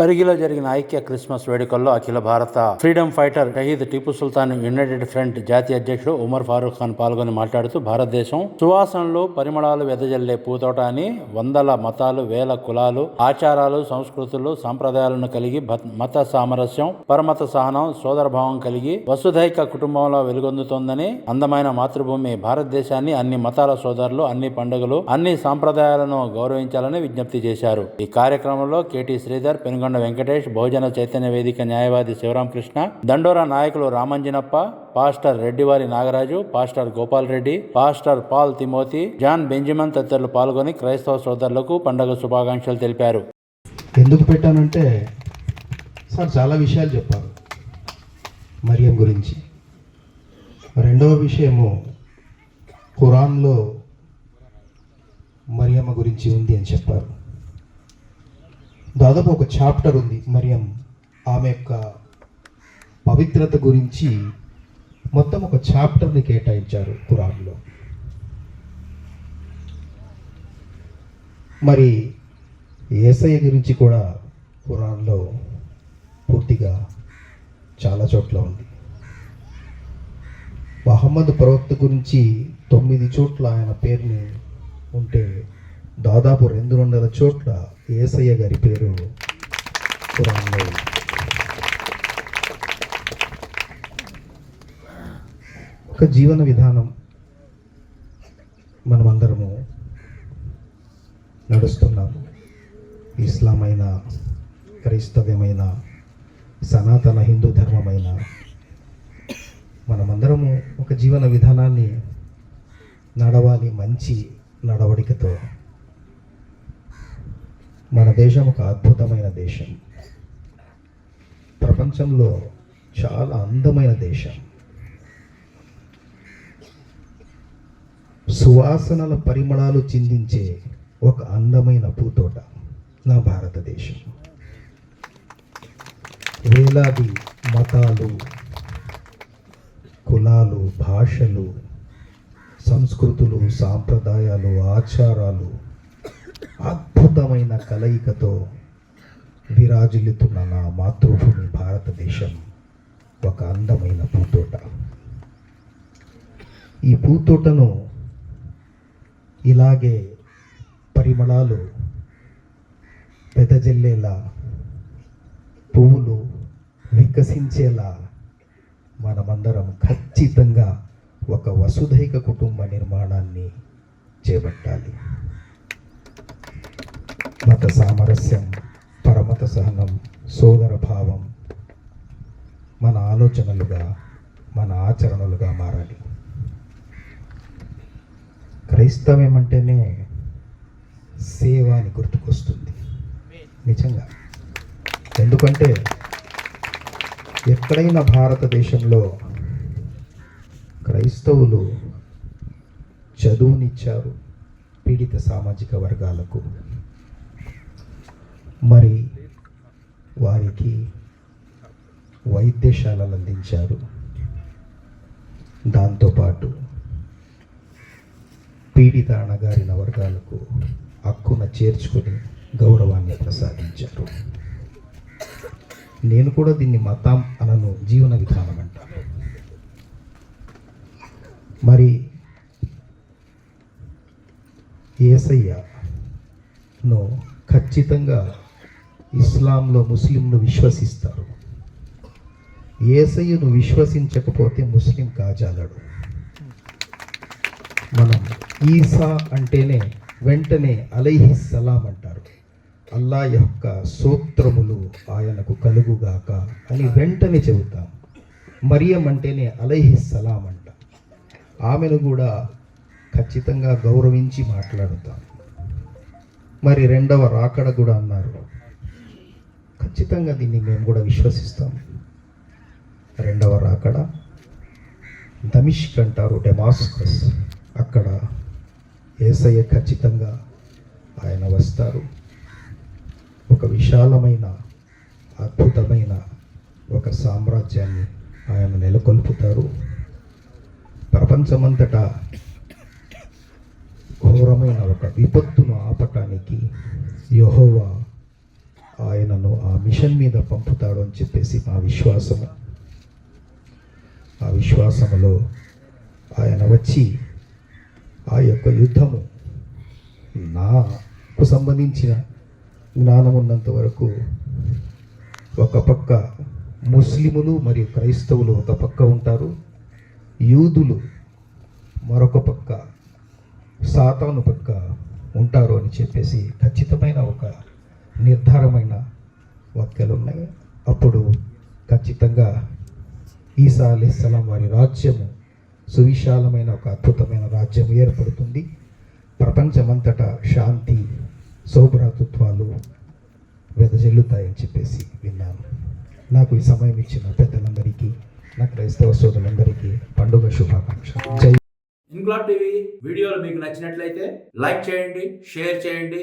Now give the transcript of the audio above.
పరిగిలో జరిగిన ఐక్య క్రిస్మస్ వేడుకల్లో Akhila Bharata freedom fighter Shaheed Tipu Sultan united front జాతీయ అధ్యక్షుడు ఉమర్ ఫారూక్ ఖాన్ పాల్గొని మాట్లాడుతూ భారతదేశం సువాసనలు పరిమళాలు వెదజల్లే పూతోట అని వందల మతాలు వేల కులాలు ఆచారాలు సంస్కృతులు సంప్రదాయాలను కలిగి మత సామరస్యం పరమత సహనం సోదరభావం కలిగి వసుధైక కుటుంబంలో వెలుగొందుతోందని అందమైన మాతృభూమి భారతదేశాన్ని అన్ని మతాల సోదరులు అన్ని పండుగలు అన్ని సాంప్రదాయాలను గౌరవించాలని విజ్ఞప్తి చేశారు. ఈ కార్యక్రమంలో కేటీ శ్రీధర్ పెనుగొండ వెంకటేష్ బహుజన చైతన్య వేదిక న్యాయవాది శివరామకృష్ణ దండోరా నాయకులు Ramanjanappa pastor Reddivari Nagaraju pastor Gopal Reddy pastor Paul Timothy John Benjamin తదితరులు పాల్గొని క్రైస్తవ సోదరులకు పండుగ శుభాకాంక్షలు తెలిపారు. ఎందుకు పెట్టానంటే సార్ చాలా విషయాలు చెప్పారు మరియం గురించి. రెండవ విషయము ఖురాన్లో మరియమ్మ గురించి ఉంది అని చెప్పారు. దాదాపు ఒక చాప్టర్ ఉంది మరియం. ఆమె యొక్క పవిత్రత గురించి మొత్తం ఒక చాప్టర్ని కేటాయించారు కురాన్లో మరి ఏసయ్య గురించి కూడా కురాన్లో పూర్తిగా చాలా చోట్ల ఉంది. మహమ్మద్ ప్రవక్త గురించి తొమ్మిది చోట్ల ఆయన పేరుని ఉంటే దాదాపు రెండు వందల చోట్ల ఏసయ్య గారి పేరు ఒక జీవన విధానం మనమందరము నడుస్తున్నాము. ఇస్లాం అయినా క్రైస్తవ్యమైన సనాతన హిందూ ధర్మమైన మనమందరము ఒక జీవన విధానాన్ని నడవాలి మంచి నడవడికతో మన దేశం ఒక అద్భుతమైన దేశం. ప్రపంచంలో చాలా అందమైన దేశం. సువాసనల పరిమళాలు చిందించే ఒక అందమైన పూతోట నా భారతదేశం. వేలాది మతాలు కులాలు భాషలు సంస్కృతులు సాంప్రదాయాలు ఆచారాలు అద్భుతమైన కలయికతో విరాజిల్లుతున్న నా మాతృభూమి భారతదేశం ఒక అందమైన పూతోట. ఈ పూతోటను ఇలాగే పరిమళాలు పెదజల్లేలా పువ్వులు వికసించేలా మనమందరం ఖచ్చితంగా ఒక వసుధైక కుటుంబ నిర్మాణాన్ని చేపట్టాలి. మత సామరస్యం పరమత సహనం సోదర భావం మన ఆలోచనలుగా మన ఆచరణలుగా మారాలి. క్రైస్తవ్యం అంటేనే సేవ అని గుర్తుకొస్తుంది. నిజంగా. ఎందుకంటే ఎక్కడైనా భారతదేశంలో క్రైస్తవులు చదువునిచ్చారు పీడిత సామాజిక వర్గాలకు. మరి వారికి వైద్యశాలలు అందించారు. దాంతోపాటు పీడిత అణగారిన వర్గాలకు హక్కున చేర్చుకొని గౌరవాన్ని ప్రసాదించారు. నేను కూడా దీన్ని మతం అనను జీవన విధానం అంటాను. మరి ఏసయ్యను ఖచ్చితంగా ఇస్లాంలో ముస్లింలు విశ్వసిస్తారు. ఏసయ్యను విశ్వసించకపోతే ముస్లిం కాజాలడు మనం ఈసా అంటేనే వెంటనే అలైహి సలాం అంటారు. అల్లా యొక్క సూత్రములు ఆయనకు కలుగుగాక అని వెంటనే చెబుతాం. మరియం అంటేనే అలైహి సలాం అంట. ఆమెను కూడా ఖచ్చితంగా గౌరవించి మాట్లాడుతాం. మరి రెండవ రాకడ కూడా అన్నారు. ఖచ్చితంగా దీన్ని మేము కూడా విశ్వసిస్తాం. రెండవ రాకడ దమిష్క్ అంటారు డెమాస్కస్. అక్కడ ఏసయ్య ఖచ్చితంగా ఆయన వస్తారు. ఒక విశాలమైన అద్భుతమైన ఒక సామ్రాజ్యాన్ని ఆయన నెలకొల్పుతారు. ప్రపంచమంతటా ఘోరమైన ఒక విపత్తును ఆపటానికి యహోవా ఆయనను ఆ మిషన్ మీద పంపుతాడు అని చెప్పేసి మా విశ్వాసము. ఆ విశ్వాసములో ఆయన వచ్చి ఆ యొక్క యుద్ధము నాకు సంబంధించిన జ్ఞానం ఉన్నంత వరకు ఒక పక్క ముస్లిములు మరియు క్రైస్తవులు ఒక పక్క ఉంటారు. యూదులు మరొక పక్క సాతాను పక్క ఉంటారు అని చెప్పేసి ఖచ్చితమైన ఒక నిర్ధారమైన వాక్యాలు ఉన్నాయి అప్పుడు ఖచ్చితంగా ఈసా అలీస్లాం వారి రాజ్యము సువిశాలమైన ఒక అద్భుతమైన రాజ్యం ఏర్పడుతుంది. ప్రపంచమంతటా శాంతి సౌభ్రాతృత్వాలు వెదజల్లుతాయని చెప్పేసి విన్నాను నాకు ఈ సమయం ఇచ్చిన పెద్దలందరికీ నా క్రైస్తవ సోదరులందరికీ పండుగ శుభాకాంక్ష జై ఇన్క్లాబ్ టీవీ వీడియోలు మీకు నచ్చినట్లయితే లైక్ చేయండి షేర్ చేయండి